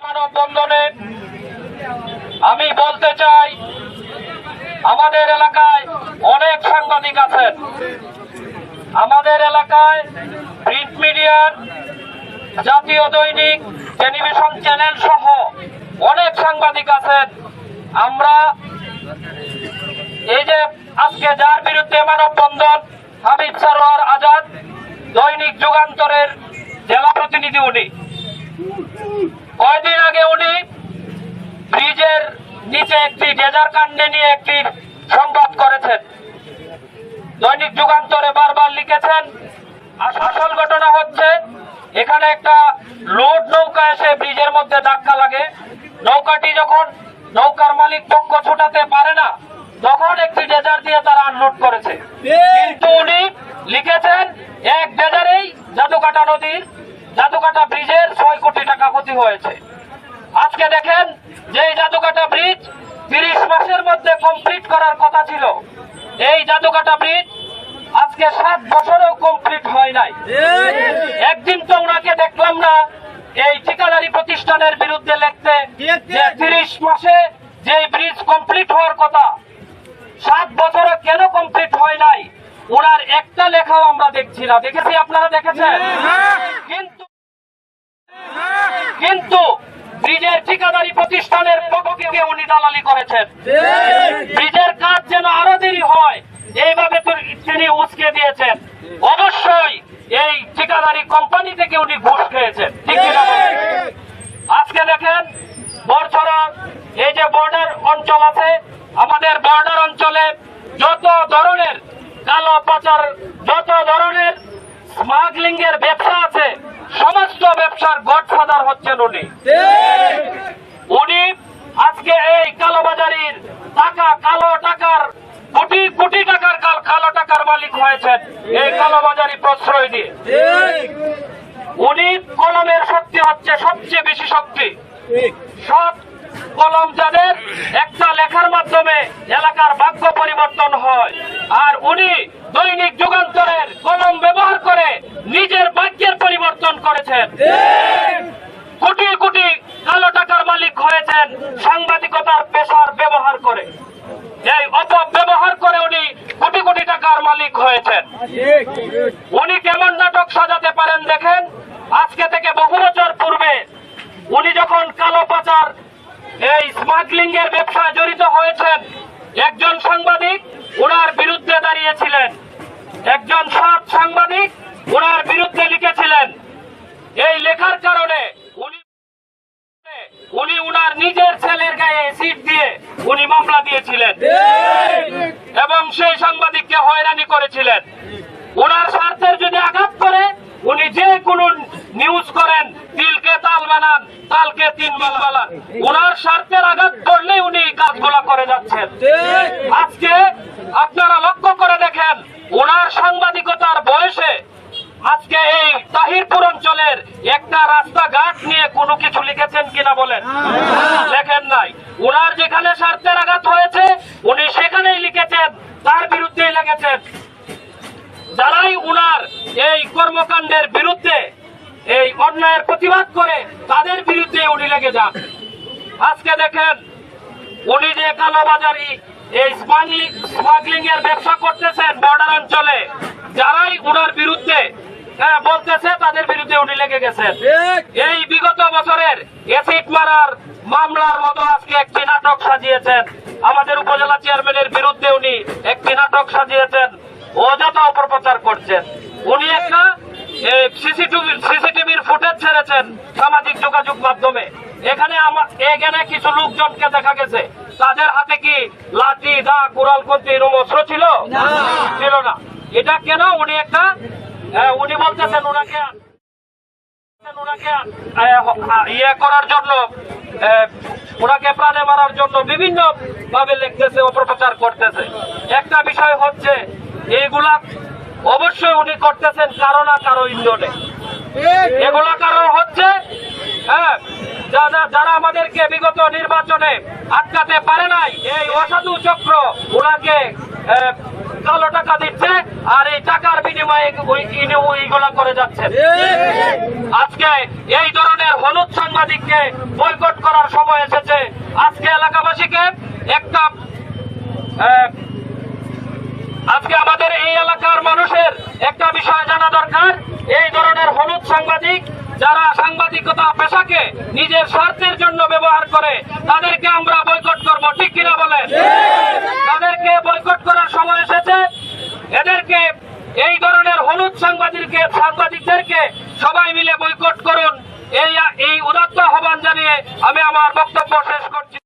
মানববন্ধনে আমি বলতে চাই, আমাদের এলাকায় অনেক সাংবাদিক আছেন। আমাদের এলাকায় প্রিন্ট মিডিয়ার, জাতীয় দৈনিক, টেলিভিশন চ্যানেল সহ অনেক সাংবাদিক আছেন। আমরা এই যে আজকে যার বিরুদ্ধে মানববন্ধন হাবিব সারোয়ার আজাদ, দৈনিক যুগান্তরের জেলা প্রতিনিধি উনি। কয়দিন আগে উনি ব্রিজের নিচে একটি ডেজার কাণ্ডে নিয়ে একটি সংবাদ করেছেন। দৈনিক যুগান্তরে বারবার লিখেছেন আসল ঘটনা হচ্ছে এখানে একটা লোড নৌকা এসে ব্রিজের মধ্যে ধাক্কা লাগে। নৌকাটি যখন নৌকার মালিক পক্ষ ছুটাতে পারে না তখন একটি ডেজার দিয়ে তারা আনলোড করেছে। কিন্তু উনি লিখেছেন এক ডেজারেই জাদুকাটা নদীর জাদুকাটা ব্রিজের ছয় কোটি টাকা ক্ষতি হয়েছে। আজকে দেখেন যে এই জাদুকাটা ব্রিজ তিরিশ মাসের মধ্যে কমপ্লিট করার কথা ছিল। এই জাদুকাটা ব্রিজ আজকে সাত বছরেও কমপ্লিট হয় নাই। একদিন তো ওনাকে দেখলাম না এই ঠিকাদারি প্রতিষ্ঠানের বিরুদ্ধে লিখতে যে তিরিশ মাসে যে ব্রিজ কমপ্লিট হওয়ার কথা সাত বছরে কেন কমপ্লিট হয় নাই? ওনার একটা লেখাও আমরা দেখছি না। দেখেছি আপনারা দেখেছেন? কিন্তু কিন্তু ব্রিজের ঠিকাদারি প্রতিষ্ঠানের পক্ষে উনি দালালি করেছেন। ব্রিজের কাজ যেন আরও দেরি হয়, এইভাবে তিনি উস্কে দিয়েছেন। অবশ্যই এই ঠিকাদারি কোম্পানি থেকে উনি ঘুষ খেয়েছেন, ঠিক আজকে দেখেন বরছড়া এই যে বর্ডার অঞ্চল আছে, আমাদের বর্ডার অঞ্চলে যত ধরনের কালো পাচার, যত ধরনের স্মাগলিং এর ব্যবসা আছে, সমস্ত ব্যবসার গডফাদার হচ্ছেন উনি। উনি আজকে এই কালোবাজারির টাকা, কালো টাকার, কোটি কোটি টাকার কাল- কালো টাকার মালিক হয়েছেন এই কালোবাজারি প্রশ্রয় দিয়ে উনি কলমের শক্তি হচ্ছে সবচেয়ে বেশি শক্তি। সব কলম যাদের একটা লেখার মাধ্যমে এলাকার ভাগ্য পরিবর্তন হয়। আর উনি দৈনিক যুগান্তরের কলম ব্যবহার করে নিজের ভাগ্যের পরিবর্তন করেছেন। কোটি কোটি কালো টাকার মালিক হয়েছেন সাংবাদিকতার পেশার ব্যবহার করে। এই অপব্যবহার করে উনি কোটি কোটি টাকার মালিক হয়েছেন। উনি কেমন নাটক সাজাতে পারেন দেখেন? আজকে থেকে বহু বছর পূর্বে উনি যখন কালো পাচার এই স্মাগলিং এর ব্যবসায় জড়িত হয়েছেন একজন সাংবাদিক, ওনার বিরুদ্ধে দাঁড়িয়েছিলেন। একজন সৎ সাংবাদিক, ওনার বিরুদ্ধে লিখেছিলেন। এই লেখার কারণে উনি উনি উনার নিজের ছেলের গায়ে সিট দিয়ে উনি মামলা দিয়েছিলেন। এবং সেই সাংবাদিককে হয়রানি করেছিলেন। ওনার স্বার্থের যদি আঘাত করে, উনি যে কোনো নিউজ করেন তাল বানান, তালকে তিন মাল বানান। ওনার স্বার্থের আঘাত করলে উনি এই কাজগুলা করে যাচ্ছেন। আজকে আপনারা লক্ষ্য করে দেখেন, ওনার সাংবাদিকতার বয়সে আজকে এই তাহিরপুর অঞ্চলের একটা রাস্তাঘাট নিয়ে কোনো কিছু লিখেছেন কিনা বলেন। লেখেন নাই। ওনার যেখানে স্বার্থের আঘাত হয়েছে, উনি সেখানেই লিখেছেন, তার বিরুদ্ধেই লিখেছেন। যারাই উনার এই কর্মকাণ্ডের বিরুদ্ধে এই অন্যায়ের প্রতিবাদ করে তাদের বিরুদ্ধে উনি লেগে যান। আজকে দেখেন উনি যে কালোবাজারি এই স্মাগলিং এর ব্যবসা করতেছেন বর্ডার অঞ্চলে যারাই উনার বিরুদ্ধে হ্যাঁ, বলতেছে তাদের বিরুদ্ধে উনি লেগে গেছেন। এই বিগত বছরের এসিড মারার মামলার মতো আজকে একটি নাটক সাজিয়েছেন। আমাদের উপজেলা চেয়ারম্যানের বিরুদ্ধে উনি একটি নাটক সাজিয়েছেন। অযথা অপপ্রচার করছেন। উনি একটা সিসিটিভি ছেড়েছেন সামাজিক যোগাযোগ মাধ্যমে। এখানে এখানে কিছু লোকজনকে দেখা গেছে। তাদের হাতে কি লাঠি দা কুড়াল কন্তি অস্ত্র ছিল? ছিল না। এটা কেন? উনি একটা উনি বলতেছেন ওনাকে ওনাকে ইয়ে করার জন্য ওনাকে প্রাণে মারার জন্য বিভিন্ন ভাবে লিখতেছে অপপ্রচার করতেছে। একটা বিষয় হচ্ছে এইগুলা অবশ্যই উনি করতেছেন কারও না কারও ইন্ধনে। এগুলা যারা আমাদেরকে বিগত নির্বাচনে আটকাতে পারে নাই, এই অসাধু চক্র ওনাকে কালো টাকা দিচ্ছে আর এই টাকার বিনিময়ে করে যাচ্ছেন। আজকে এই ধরনের হলুদ সাংবাদিককে বয়কট করার সময় এসেছে। আজকে এলাকাবাসীকে একটা আজকে আমাদের এই এলাকার মানুষের একটা বিষয় জানা দরকার। এই ধরনের হলুদ সাংবাদিক যারা সাংবাদিকতা পেশাকে নিজের স্বার্থের জন্য ব্যবহার করে, তাদেরকে আমরা বয়কট করব, ঠিক কিনা বলেন? তাদেরকে বয়কট করার সময় এসেছে। এদেরকে, এই ধরনের হলুদ সাংবাদিককে, সাংবাদিকদেরকে সবাই মিলে বয়কট করুন। এই এই উদাত্ত আহ্বান জানিয়ে আমি আমার বক্তব্য শেষ করছি।